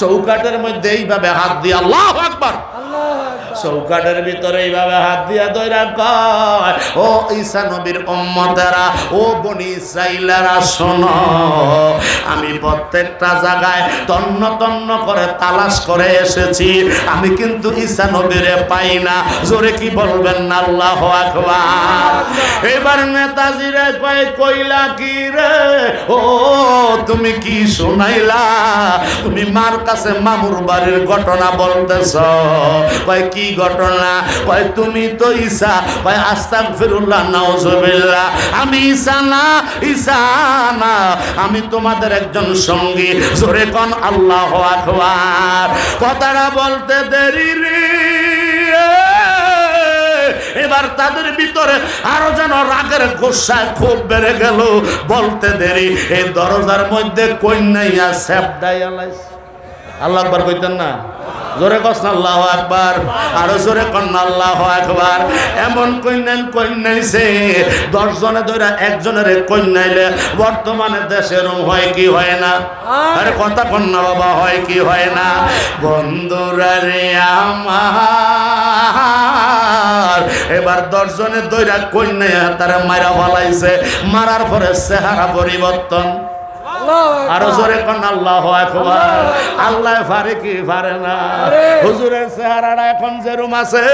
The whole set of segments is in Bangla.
চৌকাটের মধ্যে এইভাবে হাত দিয়ে আল্লাহ আকবার। চৌকাটের ভিতরে এইভাবে হাত দিয়া দইরা কয়, ও ঈসা নবীর উম্মতেরা, ও বনি ইসরাইলেরা শোনো, আমি প্রত্যেকটা জায়গায় তন্ন তন্ন করে তালাশ করে এসেছি। আমি কিন্তু ঈসা নবীরে পাই না। জোরে কি বলবেন না? আল্লাহ আকবার। এবার নেতাজিরে কয়, কইলা কি রে? ও, তুমি কি শোনাইলা? তুমি মার কাছে মামুর বাড়ির ঘটনা বলতেছ? কয়, কি ঘটনা। কয়, তুমি তো ঈসা। কয় আস্তাক ফিরুল্লাহ নাউজুবিল্লাহ। আমি ঈসা না ঈসা না। আমি তোমাদের একজন সঙ্গী। জোরে কোন, আল্লাহ আকবার। কথাটা বলতে দেরি রে। এবার তাদের ভিতরে আরও যেন রাগের গোসা খুব বেড়ে গেল। বলতে দেরি। এই দরজার মধ্যে কন্যাইয়া স্যাপডাই আলাইছে আল্লাহ আকবার কইতেন না? জোরে কস আল্লাহ আকবার আরও জোরে কন্যা আল্লাহ আকবার। এমন কন্যান কন্যাইছে দশ জনে ধরে একজনের কন্যাইলে বর্তমানে দেশের হয় কি হয় না? আরে কথা কন্যা বাবা হয় কি হয় না? বন্ধুরা রে আমার এবার দশজনের দৈরা কন্যা তারা মারা ফলাইছে মারার পরে চেহারা পরিবর্তন। আরও জোরে কোন আল্লাহ আকবার। আল্লাহ পারে কি পারে না? হুজুরের চেহারাটা এখন যেরুম আছে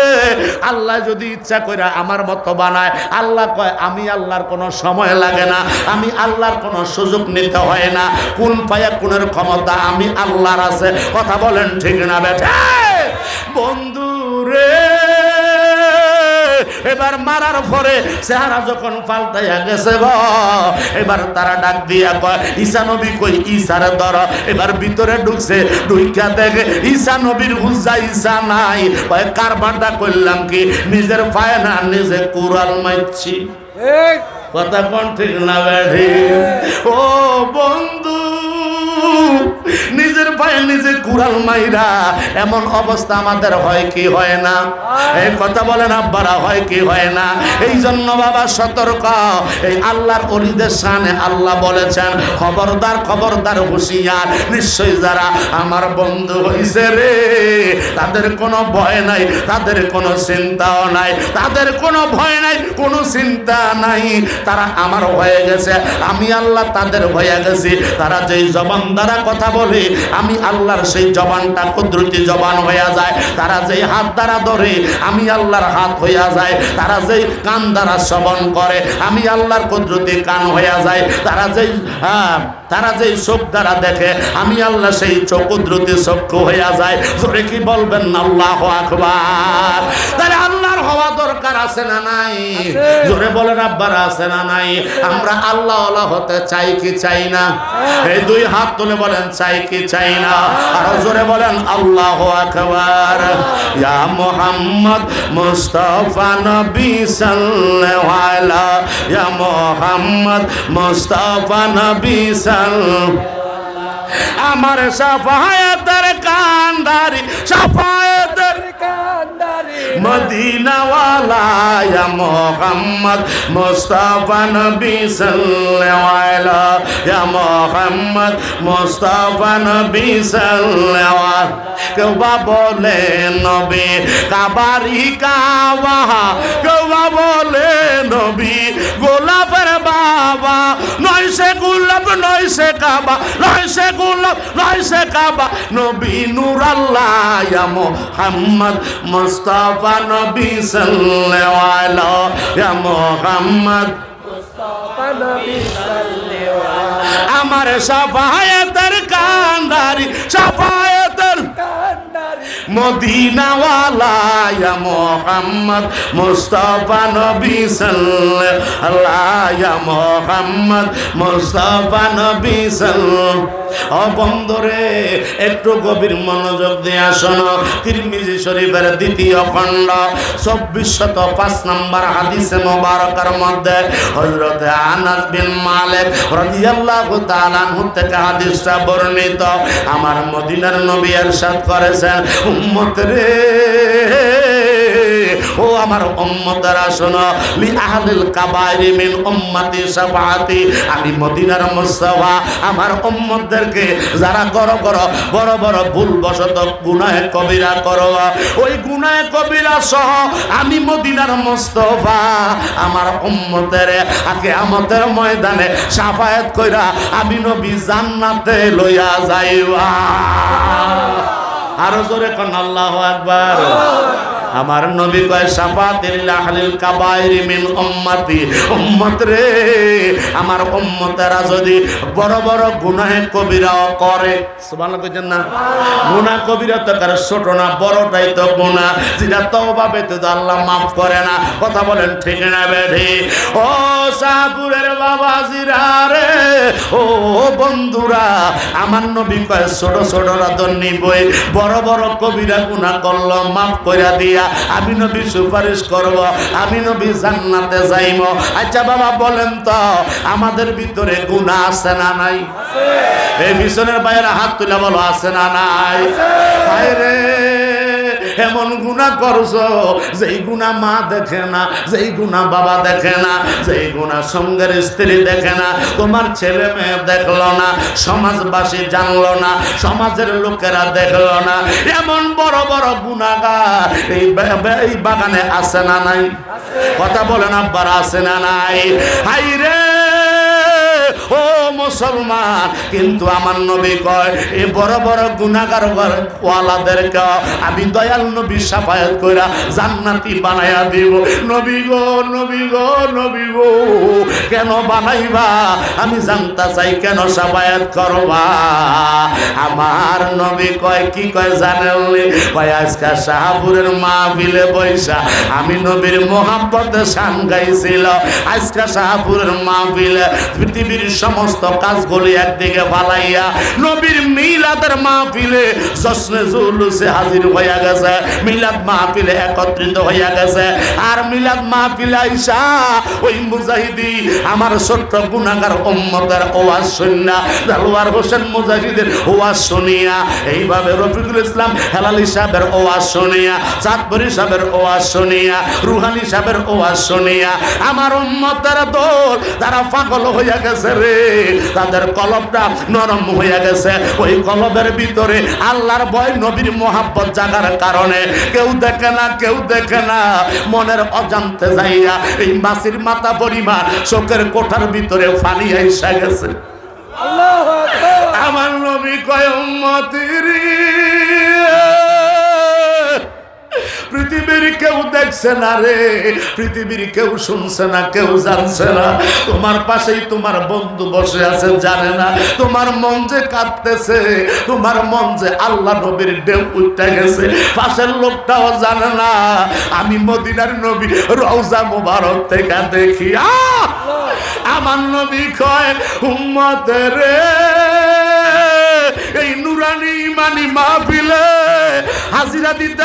আল্লাহ যদি ইচ্ছা করে আমার মতো বানায় আল্লাহ কয় আমি আল্লাহর কোনো সময় লাগে না আমি আল্লাহর কোনো সুযোগ নিতে হয় না। কোন পায়া কোনের ক্ষমতা আমি আল্লাহর আছে। কথা বলেন ঠিক না বেঠে। বন্ধু রে এবার মারার পরে চেহারা যখন পাল্টাইয়া গেছে গ এবার তারা ডাক দিয়া কয় ঈসা নবী কই ঈসার ধর এবার ভিতরে ঢুকছে ঢুইকা দেখে ঈসা নবীর হুজা ঈসা নাই। কয় কারবারটা করলাম কি? নিজের পায়ে না নিজে কুড়াল মাইছি কথা কোন ঠিক না বেঠি? ও বন্ধু নিজের পায়ে নিজে কুড়াল মাইরা, এমন অবস্থা আমাদের হয় কি হয় না? এই কথা বলেন, আব্বারা, হয় কি হয় না? এই জন্য বাবা, সতর্ক। এই আল্লাহর অলিদের সামনে আল্লাহ বলেছেন, খবরদার খবরদার হুঁশিয়ার। নিশ্চয়ই যারা আমার বন্ধু হইছে রে, তাদের কোনো ভয় নাই, তাদের কোনো চিন্তাও নাই, তাদের কোনো ভয় নাই, কোনো চিন্তা নাই। তারা আমার হয়ে গেছে, আমি আল্লাহ তাদের হয়ে গেছি। তারা যেই জবান দ্বারা কথা বলে আমি আল্লাহর সেই জবানটা কুদরতি জবান হইয়া যায়। তারা যেই হাত দ্বারা ধরে আমি আল্লাহর হাত হইয়া যায়। তারা যেই কান দ্বারা শ্রবণ করে আমি আল্লাহর কুদরতি কান হইয়া যায়। তারা যেই হ্যাঁ, তারা যেই চোখ দ্বারা দেখে আমি আল্লাহ সেই চোখ কুদরতি চক্ষু হইয়া যায়। জোরে কি বলবেন? আল্লাহ আকবার। হওয়া দরকার আছে না নাই? জোরে বলেন আব্বার আছে না নাই? আমরা আল্লাহ আল্লাহ হতে চাই কি চাই না? এই দুই হাত তুলে বলেন চাই কি চাই না? আর জোরে বলেন আল্লাহ আকবার। ইয়া মোহাম্মদ মুস্তাফা নবী সাল্লাল্লাহু আলাইহি ইয়া মোহাম্মদ মুস্তাফা নবী সাল্লাল্লাহু আমার সাফায়াতের কান্দারি সাফায়াতের মদিনাওয়ালা ইয়া মোহাম্মদ মুস্তাফা নবী সাল্লাল্লাহু আলাইহি ইয়া মোহাম্মদ মুস্তাফা নবী সাল্লাল্লাহু আলাইহি কেউ বা বলে নবী, কাবারি কাওয়া, কেউ বলে নবী। সে গোলাপ নয় সে কাবা নয় সে গোলাপ নয় সে কাবা। নবী নূর আল্লাহ ইয়া মোহাম্মদ মুস্তাফা নবী সাল্লাল্লাহু আলাইহি ইয়া মোহাম্মদ। আমার সাফায়াতের কান্দারি সাফায়াতের মদিনাওয়ালা মদিনাওয়ালায়া মোহাম্মদ মুস্তফা নবী সাল্লায়া মোহাম্মদ মুস্তফা নবী ও বন্দরে একটু গভীর মনোযোগ দিয়ে আসন তিরমিজি শরীফের দ্বিতীয় খণ্ড, চব্বিশ শত পাঁচ নম্বর হাদিসে মোবারকের মধ্যে হজরত আনাস বিন মালিক রাদিয়াল্লাহু তাআলা থেকে হাদিসটা বর্ণিত। আমার মদিনার নবী এরশাদ করেছেন উম্মত রে। ও আমার উম্মতেরা, শোনো। লি আহলিল কাবাইরি মিন উম্মতি শাফাআতি আমি মদিনার মুস্তাফা আমার উম্মতদেরকে যারা বড় বড় বড় বড় ভুল বশত গুনাহে কবিরা করো। ওই গুনাহে কবিরা সহ আমি মদিনার মুস্তাফা। আমার উম্মতের আগে আমাদের ময়দানে সাফায়াত কইরা আমি নবী জান্নাতে লইয়া যাইবা। আরও জোরে কোন, আল্লাহু আকবার। আমার নবী কয় সাফাতিল আহলিল কাবাইরি মিন উম্মতি। উম্মত রে, আমার উম্মতেরা যদি বড় বড় গুনাহে কবিরা করে, সুবহানাল্লাহ কইছেন না? গুনাহ কবিরা তো কার ছোট না, বড়টাই তো গুনাহ যেটা তওবা পেতে তো আল্লাহ মাফ করে না, কথা বলেন ঠিক না বেঠি? ও সাপুরের বাবা জিরা রে, ও বন্ধুরা, আমার নবী কয়, ছোট ছোটরা তো নিবই বড় বড় কবিরা গুণা করল মাফ কইরা দিয়া আমি নবী সুপারিশ করব আমি নবী জান্নাতে যাইব। আচ্ছা বাবা বলেন তো আমাদের ভিতরে গুণা আছে না নাই? এই পিছনের বাইরে হাত তুলে বলো আছে না নাই? রে এমন গুণা করছ যেই গুণা মা দেখে না যেই গুণা বাবা দেখে না যেই গুণা সঙ্গের স্ত্রী দেখে না তোমার ছেলে মেয়ে দেখল না সমাজবাসী জানলো না সমাজের লোকেরা দেখল না। এমন বড় বড় গুণাগার এই এই বাগানে আছে না নাই? কথা বলেন আব্বার আছে না নাই? হাই রে ও মুসলমান, কিন্তু আমার নবী কয় এই বড় বড় গুনাহগার ওয়ালাদেরকে আমি দয়াল নবী সাফায়াত কইরা জান্নাতি বানায়া দিব। নবী গো নবী গো নবী গো, কেন বানাইবা? আমি জানতা চাই কেন সাফায়াত করবা? আমার নবী কয়, কি কয় জানেনলি কয়, আজকে শাহপুরের মাহফিলে বৈশা আমি নবীর মোহাম্মতে শান গাইছিল। আজকে শাহপুরের মাহফিলে পৃথিবীর সমস্ত কাজগুলি একদিকে ফালাইয়া নবীর মিলাদের মাহফিলে জশ্নে জুলুসে হাজির হইয়া গেছে, মিলাদ মাহফিলে একত্রিত হইয়া গেছে। আর মিলাদ মাহফিলে আইসা ওই মুজাহিদি আমার ছোট্ট গুনাগার উম্মতের ওয়াজ শুনিয়া, দেলওয়ার হোসেন মুজাহিদের ওয়াজ শুনিয়া, এইভাবে রফিকুল ইসলাম হেলালি সাহেবের ওয়াজ শুনিয়া, চাঁদপুরি সাহেবের ওয়াজ শুনিয়া, রুহানি সাহেবের ওয়াজ শুনিয়া, আমার উম্মতের দোল তারা পাগল হইয়া গেছে রে তাদের কলবটা নরম হয়ে গেছে। ওই কলবের ভিতরে আল্লাহর ভয় নবীর মোহাব্বত জাগার কারণে কেউ দেখে না কেউ দেখে না। মনের অজান্তে যাইয়া এই মাসির মাথা পরিমা শোকের কোঠার ভিতরে ফানি আইসা গেছে। আমার নবী কয় কেউ দেখছে না রে। পৃথিবীর কেউ শুনছে না, কেউ জানছে না। তোমার পাশেই তোমার বন্ধু বসে আছে, জানে না। তোমার মন যে কাঁদতেছে, তোমার মন যে আল্লাহ নবীর ঢেউ উঠতে গেছে। পাশের লোকটাও জানে না। আমি মদিনার নবী, রওজা মুবারক থেকে দেখি! আমার নবী কয় উম্মতের রে। নুরানি ইমানি মাহফিলে হাজিরা দিতে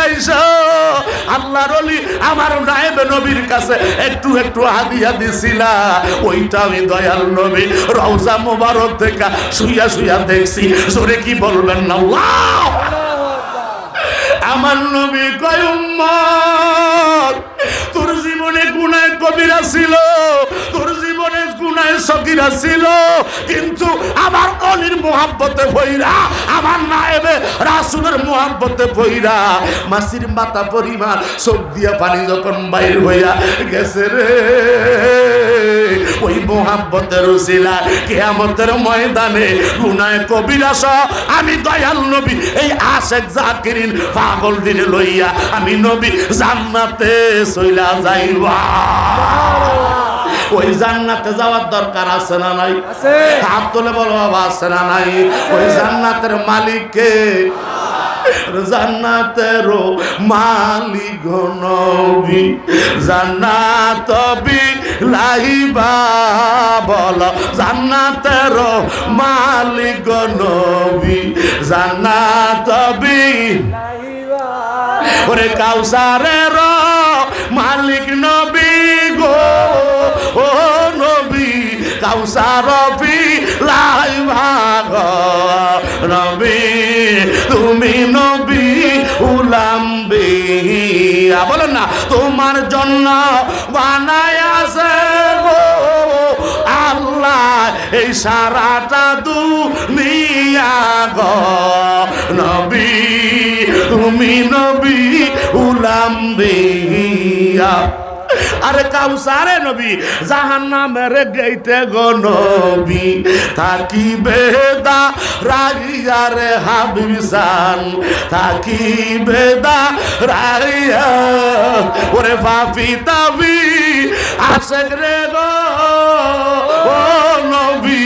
আল্লাহর অলি আমার নায়েবে নবীর কাছে একটু একটু হাদিয়া দিছিলা। ওইটা আমি দয়াল নবী রওজা থেকে শুইয়া শুইয়া দেখছি। জোরে কি বলবেন না? আমার নবী কয় তোর জীবনে গুনায় কবিরা ছিল। তোর গুনায় সকিরা ছিল কিন্তু আমার অলির মোহাব্বতে ভইরা আমার নায়েবে রাসুলের মোহাব্বতে ভইরা মাসির মাথা পরিমাণ চোখ দিয়া পানি যখন বাইর হইয়া গেছে রে ওই মোহাব্বতের উসিলা কেয়ামতের ময়দানে গুনায় কবিরা সহ আমি দয়াল নবী এই আশেক জাকিরিন পাগল দিনে লইয়া আমি নবী জান্নাতে চইলা যাইবা। ওই জান্নাতে যাওয়ার দরকার আছে না নাই? হাত তুলে বলো বাবা আছে না নাই? ওই জান্নাতের মালিককে জান্নাতের মালিক নবী জান্নাত লাইবা বল জান্নাতের মালিক নবী জান্নাত ওরে কাউসারের মালিক কাউসার লাই ভাগ। নবী তুমি নবী, উলাম দিয়া বলেন না, তোমার জন্য বানায় আছে গো আল্লাহ, এই সারাটা গো। নবী, তুমি নবী, উলাম দিয়া আরে কাউসারে নবী, জাহান্নামের গেইতে গো নবী। থাকি বেদা? রাগিয়া রে হাবিসান থাকি বেদা? রাগিয়া ওরে পাপি তাবি আসে রে গো, ও নবী,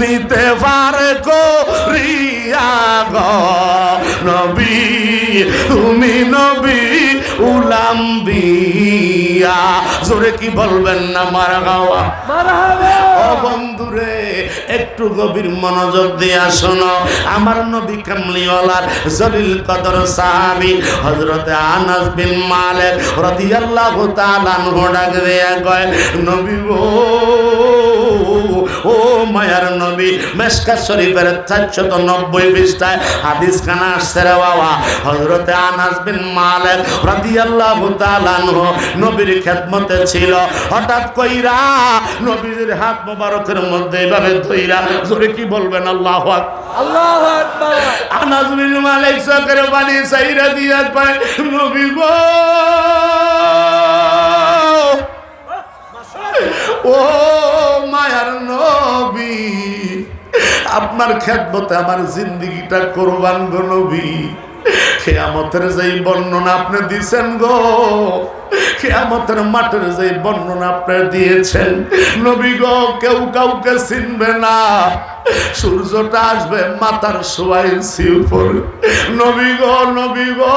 নিতে পারে গো রিয়া গো নবী। তুমি নবী উলাম দিয়া জোরে কি বলবেন না মারা গাওয়া? ও বন্ধুরে একটু গভীর মনোযোগ দিয়া শোনো। আমার নবী কামলিওয়ালার জলিল কদর সাহাবী হযরতে আনাস বিন মালিক রাদিয়াল্লাহু তাআলা ডাক দিয়া কয় নবী গো ও মায়ার নবী মেসকা শরীফের চারশত নব্বই পৃষ্ঠায় হাদিস খানা আসছে রে বাবা। হজরতে আনাস বিন মালিক রাদিয়াল্লাহু তাআলা নবীর খেদমতে ছিল। হঠাৎ কইরা নবীর হাত মোবারকের মধ্যে এইভাবে ধইরা জোরে কি বলবেন আল্লাহ আল্লাহ আনাস বিন মালিক সকের বাণী সাইরা দিয়া পায় নবী গো ও মায়ার নবী, আপনার খেদমতে আমার জিন্দিগিটা কোরবান গো নবী। খেয়ামতের যেই বর্ণনা আপনি দিছেন গো, খেয়ামতের মাঠের যেই বর্ণনা আপনি দিয়েছেন, নবী গো, কেউ কাউকে চিনবে না। সূর্যটা আসবে মাথার সোয়াই উপর নবী গো নবী গো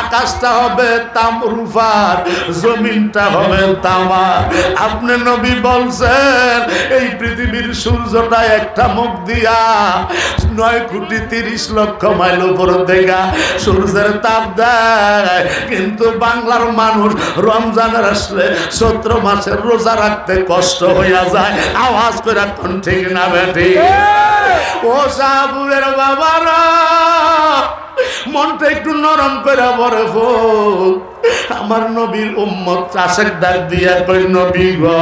আকাশটা হবে তামরুফার জমিনটা হবে তামা আপনি নবী বলছেন এই পৃথিবীর সূর্যটা একটা মুখ দিয়া নয় কোটি তিরিশ লক্ষ মাইল উপর দেখা সূর্যের তাপ দেয়। কিন্তু বাংলার মানুষ রমজানের আসলে চৈত্র মাসের রোজা রাখতে কষ্ট হইয়া যায়। আওয়াজ করে এখন ঠিক না বেটি? ও সাবুরের বাবারা! মনটা একটু নরম করে বড় ফুল। আমার নবীর উম্মত চাষের ডাক দিয়া কই নবী গো,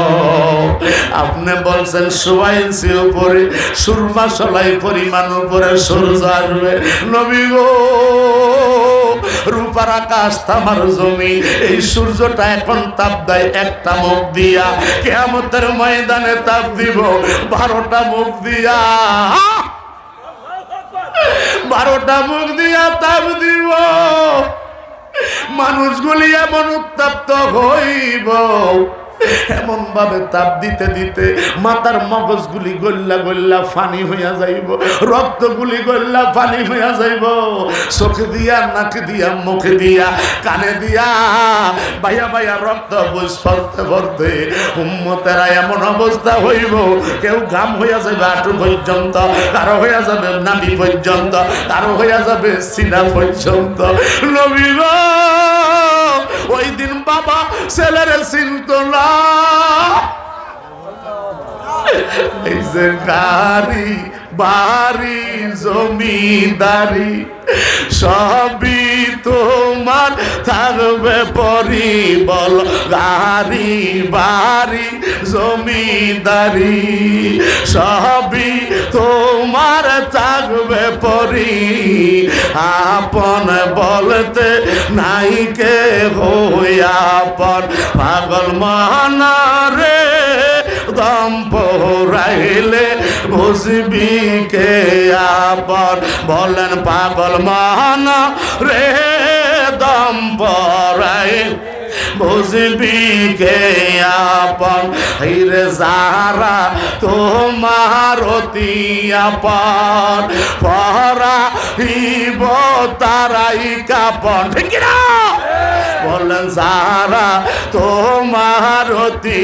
আপনি বলছেন সোয়া ইঞ্চি উপরে, সুরমা সলাই পরিমাণ উপরে সূর্য আসবে। নবী গো, রূপার আকাশ তামার জমি, এই সূর্যটা এখন তাপ দেয় একটা মুখ দিয়া। কেয়ামতের ময়দানে তাপ দিব বারোটা মুখ দিয়া। বারোটা মুখ দিয়া তাপ দিব। মানুষগুলি এমন উত্তপ্ত হইব। এমন ভাবে তাপ দিতে দিতে মাথার মগজগুলি গল্লা গল্লা ফানি হইয়া যাইব রক্তগুলি গল্লা ফানি হইয়া যাইব। চোখে দিয়া নাকে দিয়া মুখে দিয়া কানে দিয়া বাইয়া বাইয়া রক্ত বুঝ ফলতে ফলতে উম্মতেরা এমন অবস্থা হইব কেউ ঘাম হইয়া যাবে আটু পর্যন্ত কারও হইয়া যাবে নাবি পর্যন্ত কারও হইয়া যাবে সিনা পর্যন্ত। নবী গো, ওই দিন বাবা ছেলের চিন্ত না। এই যে গাড়ি বাড়ি, জমিদারি, সবই তোমার থাকবে পরিবল গাড়ি, বাড়ি, জমিদারি, সবই তোমার থাকবে পরি। আপন বলতে নাই কে হইয়াপন পাগল মহানারে দম পড়াইলে বুঝবি কে আপন? বলেন পাগল মহান রে দম পড়াই বুঝবি কে আপন হিরে যারা তোমার অতি আপন পরা হিব তারাই কাপন। ঠিক না বলেন, যারা তোমার অতি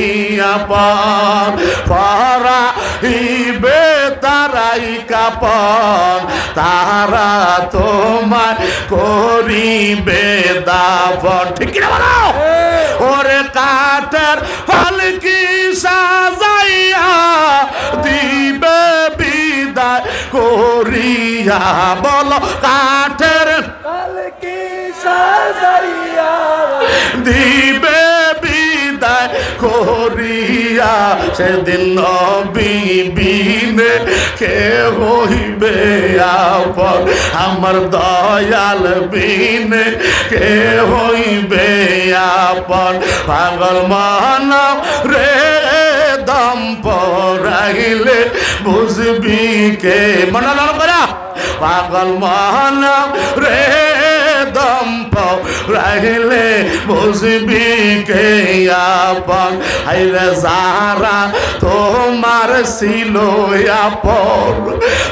আপন পরা হিবে তারাই কাপন। তারা তোমার করিবে দাপন ঠিক না বলো? ওরে কাঠের পালকি সাজাইয়া দিবে বিদায় করিয়া বল কাঠের পালকি সাজ সেদিন বিবিনে কে হইবে আপন। আমার দয়াল বিনে কে হইবে আপন। পাগল মান রে দম পরাইলে বুঝবি কে? মনে করা? পাগল মান রে রাহিলে বুঝবি কে আপন হাইরে যারা তোমার ছিল আপন,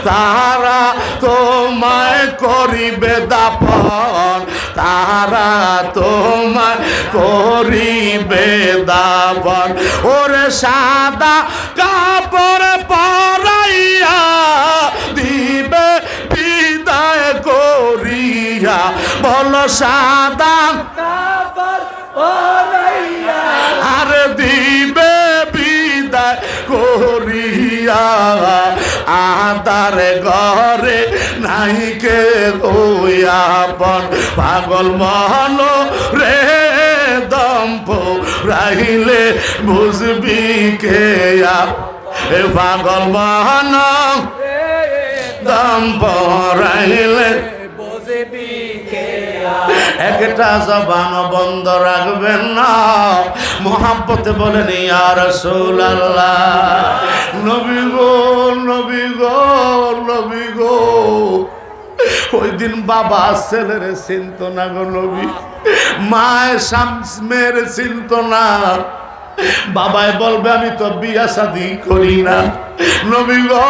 তারা তোমায় করিবে দাপন, তারা তোমার করিবে দাপন। ওরে সাদা কাপড় পরাইয়া দিবে বিদায় করিয়া বল সাদা। আর দিবে বিদায় করিয়া। আদার ঘরে নাইকে রইয়াপন পাগল মহল রে দম্প রাহিলে বুঝবি কে পাগল মহল দম্প একটা জবান বন্ধ রাখবেন না। মোহাম্মতে বলেন আর ইয়ার আল্লাহ নবী গো নবী গো নবী গো। ওই দিন বাবা ছেলের চিন্ত না গো নবী। মায়ের মেয়ের চিন্ত না বাবাই বলবে আমি তো বিয়া শাদি করি না। নবী গো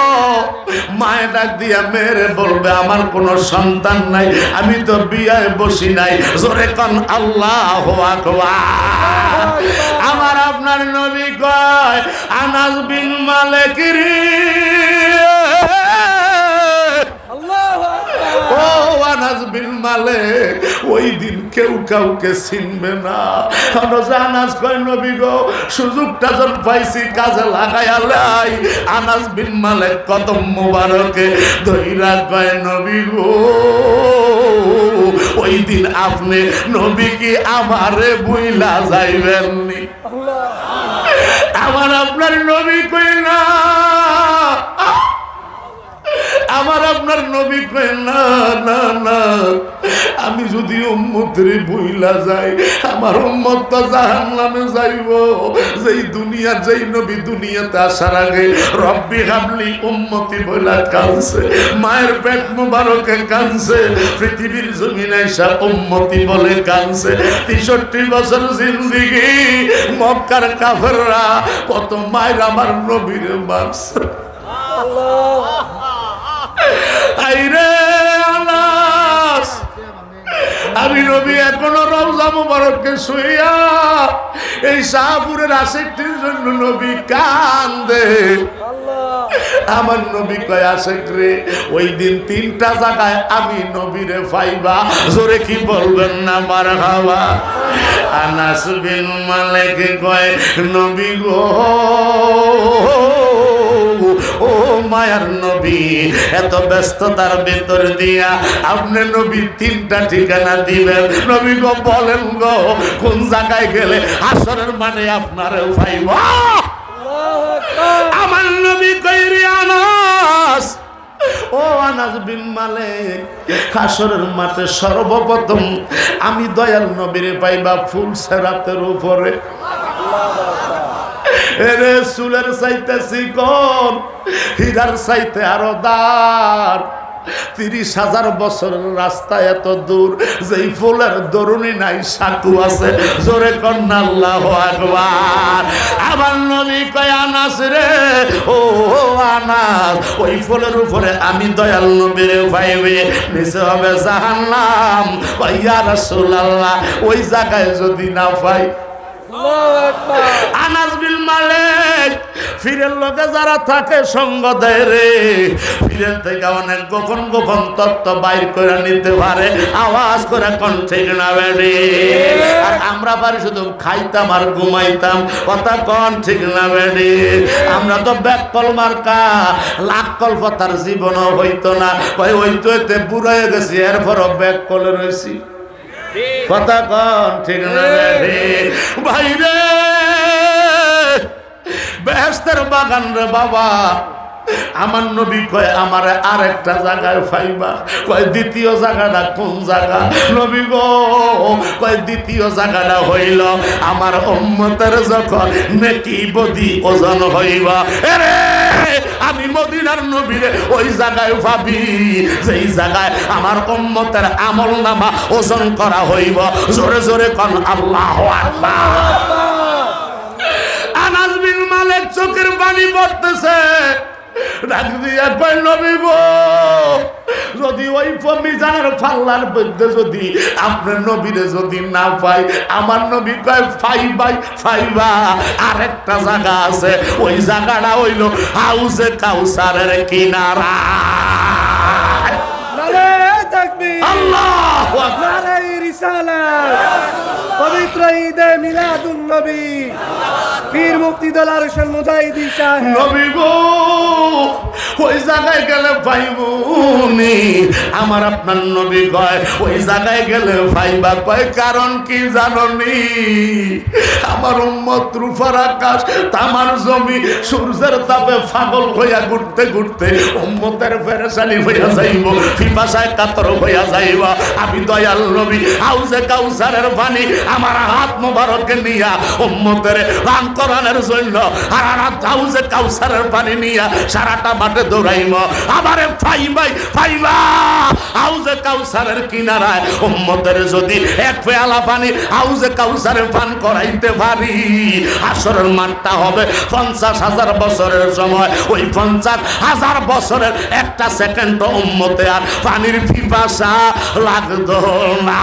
মায়ে ডাক দিয়া মেয়েরে বলবে আমার কোনো সন্তান নাই আমি তো বিয়ায় বসি নাই। জোরে কন আল্লাহ আকবার। আমার আপনার নবী কয় আনাস বিন মালিকিরি ও আনাস বিন মালিক ওই দিন কেউ কাউকে চিনবে না। আনাস আনাস কয় নবী গো সুযোগটা যখন পাইছি কাজে লাগাই আলাই আনাস বিন মালিক কদম মোবারকে ধইরা কয় নবী গো ওই দিন আপনি নবী কি আমারে বুইলা যাইবেননি? আল্লাহ। আমার আপনার নবী কই না? আমার আপনার নবী কই না না না। আমি যদি উম্মতের বইলা যাই, আমার উম্মত তো জাহান নামে যাইব। যেই দুনিয়া, যেই নবী দুনিয়াতে আসার আগে রব্বি হাবলি উম্মতি বইলা কানছে মায়ের পেট মুবারকে কানছে পৃথিবীর জমিন আইসা উম্মতি বলে কানছে তেষট্টি বছর জিন্দিগি, মক্কার কাফেররা কত মায়ের আমার নবীর মারছে। আল্লাহ। আইরে আনাস আমি নবী, এখনও রওজা মুবারককে শুইয়া এই শাহপুরের আশেকটির জন্য নবী কান্দে। আমার নবী কয়, আশেক রে, ওই দিন তিনটা জায়গায় আমি নবীরে পাইবা জোরে কি বলবেন না, মার হাওয়া? আনাস বিন মালিক কয়, নবী গো। মায়ার নবী, এত ব্যস্ততার ভেতর দিয়া আপনি নবী তিনটা ঠিকানা দিবেন। নবী গো বলেন গো, কোন জায়গায় গেলে আসরের মানে আপনার পাইবা? আমার নবী কইরি আনাস। ও আনাস বিন মালিক, হাসরের মাঠে সর্বপ্রথম আমি দয়াল নবীরে পাইবা ফুল সেরাতের উপরে। এরে চুলের চাইতে চিকন হীরার চাইতে আরও দার। তিরিশ হাজার বছরের রাস্তা এত দূর, যেই ফুলের দরুনি নাই, সাকু আছে। জোরে কন্যা, আল্লাহ আকবার। নবী কয়, আনাস রে, ও আনাস, ওই ফুলের উপরে আমি দয়াল নবীর পাইবে নিচে হবে জাহান্নাম। ইয়া রাসূলুল্লাহ, ওই জায়গায় যদি না পাই আল্লাহু মালিক ফিরের লোকে যারা থাকে সঙ্গ দেয় রে। ফিরের থেকে অনেক গোপন গোপন তত্ত্ব বাইর করে নিতে পারে। আওয়াজ করে বেড়ে। আর আমরা পারি শুধু খাইতাম আর ঘুমাইতাম। কথা কন ঠিক না বেড়ে। আমরা তো ব্যাককল মার্কা। লাখ কল্পতার জীবনও হইতো না। কই হইতো এতে বুড়াই গেছি, এরপরও ব্যাককলে রয়েছি কথা কন ঠিক না ভাই রে বেহস্তের বাগান রে বাবা। আমার নবী কয়, আমার আর একটা জায়গায় ফাইবা কয়, দ্বিতীয় জায়গাটা কোন জায়গা? নবী গো, কয়, দ্বিতীয় জায়গাটা হইল আমার উম্মতের যখন নেকি বদি ওজন হইবা। এরে, আমি মদিনার নবীরে ওই জায়গায় ভাবি, যেই জায়গায় আমার উম্মতের আমল নামা ওজন করা হইব। জোরে জোরে কন, আল্লাহ আকবার। আনাস বিন মালিক চোখের পানি পড়তেছে। ডাক দিয়া কই নবী গো যদি ওই মিজানের পাল্লার মধ্যে যদি আপনার নবীরে যদি না পাই আমার নবী কয় ফাইবাই ফাইবা আর একটা জায়গা আছে ওই জায়গাটা হইল হাউসে কাউসারের কিনারা। নারে আল্লাহ রিসালাত। পবিত্র ঈদে মিলাদুন নবী। পীর মুক্তি দলার হোসেন মুজাহিদি সাহেব। নবী গো, ওই জায়গায় গেলে পাইবুনি আমার আপনার নবী কয়, ওই জায়গায় গেলে পাইবা কয়, কারণ কি জাননি? আমার উম্মত রূপার আকাশ, তামার জমি, সূর্যের তাপে পাগল হইয়া ঘুরতে ঘুরতে উম্মতের ফেরেশানি হইয়া যাইব, পিপাসায় কাতর হইয়া যাইব। আমি দয়াল নবী, হাউজে কাউসারের পানি আমার হাত মোবারকে নিয়া উম্মতের পান করানোর জন্য আর আর হাউজে কাউসারের পানি নিয়া সারাটা মাঠে দৌড়াইম। আমারে ফাইবাই ফাইবা হাউজে কাউসারের কিনারায় উম্মতের যদি এক পেয়ালা পানি হাউজে কাউসারে পান করাইতে পারি। আসরের মাঠটা হবে পঞ্চাশ হাজার বছরের সময়। ওই পঞ্চাশ হাজার বছরের একটা সেকেন্ড উম্মতে আর পানির পিপাসা লাগতো না।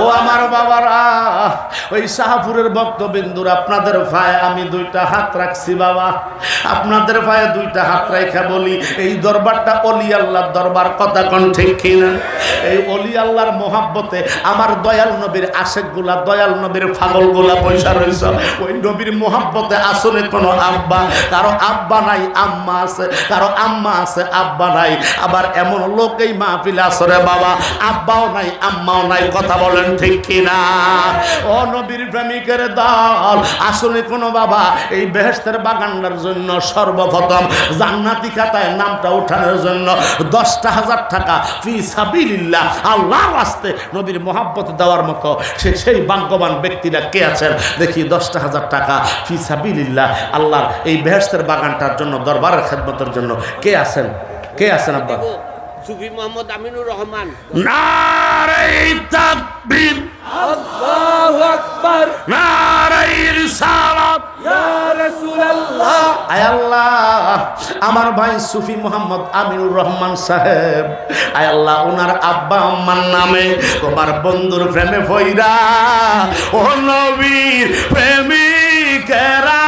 ও আমার বাবারা, ওই শাহপুরের ভক্তবিন্দুর, আপনাদের পায়ে আমি দুইটা হাত রাখছি বাবা। আপনাদের পায়ে দুইটা হাত রেখে বলি, এই দরবারটা অলি আল্লাহর দরবার, কথা কোন ঠিক কিনা? এই অলি আল্লাহর মোহাব্বতে আমার দয়াল নবীর আশেকগুলা দয়াল নবীর ফাগলগুলা পয়সা রয়েছে ওই নবীর মোহাব্বতে আসলে কোনো আব্বা, কারও আব্বা নাই, আম্মা আছে, কারও আম্মা আছে, আব্বা নাই। আবার এমন লোক এই মাহফিলে আসরে বাবা, আব্বাও নাই, আম্মাও নাই, কথা বলেন ঠিক কিনা? ও নবীর প্রেমিকের দল, আসলে কোনো বাবা, এই বেহেস্তের বাগানটার জন্য সর্বপ্রথম জান্নাতি খাতায় নামটা ওঠানোর জন্য দশটা হাজার টাকা ফি সাবিলিল্লাহ, আল্লাহর আসতে নবীর মহাব্বত দেওয়ার মতো সে সেই ভাগ্যবান ব্যক্তিরা কে আছেন? দেখি দশটা হাজার টাকা ফি সাবিলিল্লাহ, আল্লাহর এই বেহেস্তের বাগানটার জন্য, দরবারের খেদমতের জন্য কে আছেন? কে আছেন আব্বা? সুফি মোহাম্মদ আমিনুর রহমান। নারে তাকবীর আল্লাহু আকবার। নারে রিসালাত ইয়া রাসূলুল্লাহ। আয় আল্লাহ আমার ভাই সুফি মোহাম্মদ আমিনুর রহমান সাহেব। আয় আল্লাহ ওনার আব্বা আম্মার নামে তোমার বন্ধুর প্রেমে ফইরা ও নবীর প্রেমিকেরা।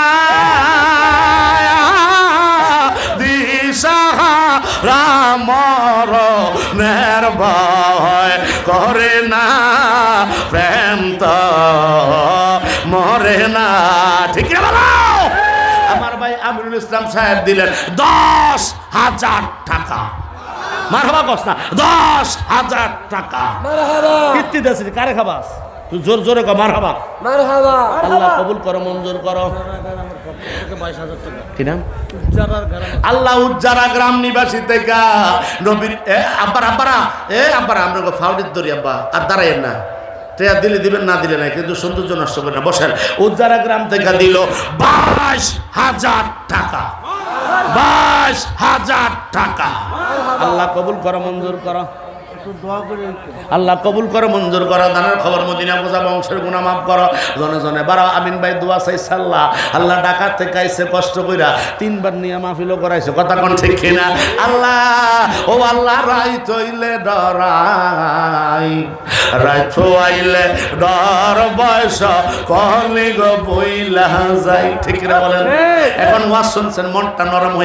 মরণের ভয় করে না। প্রেম তো মরে না। ঠিক আমার ভাই আমিরুল ইসলাম সাহেব দিলেন দশ হাজার টাকা। মারহাবা কস না দশ হাজার টাকা। দেশ কারে খাবাস? জোর জোরে কর মারহাবা। মারহাবা। আল্লাহ কবুল করো মঞ্জুর করো। কি নাম? আল্লাহ উজ্জারা গ্রাম নিবাসী থেকে। নবীর এ আব্বার আব্বারা এ আব্বারা আমরা ফাউডির দরি আব্বা। আর দাঁড়াইয়েন না। টেয়া দিলে দিবেন না দিলে নাই কিন্তু সৌন্দর্য নষ্ট করে না। বসেন। উজ্জারা গ্রাম থেকে দিল বাইশ হাজার টাকা। বাইশ হাজার টাকা। আল্লাহ কবুল করো মঞ্জুর করো। আল্লাহ কবুল করো মঞ্জুর করো দানের খবর মদিনা বোঝা বংশের গুণা মাফ করো। জনে জনে বারো আমিন ভাই দোয়া চাই সাল্লাহ আল্লাহ ডাকাত থেকে আইসে কষ্ট কইরা তিনবার নিয়ে মাহফিলও করাইছে। কথা কোন ঠিক কিনা? আল্লাহ ও আল্লাহ রাই তৈলে ডরাই। রাই আইলে ডর বয়স কলি গো বইলা যাই। ঠিক কিনা বলেন? এখন ওয়াজ শুনছেন মনটা নরম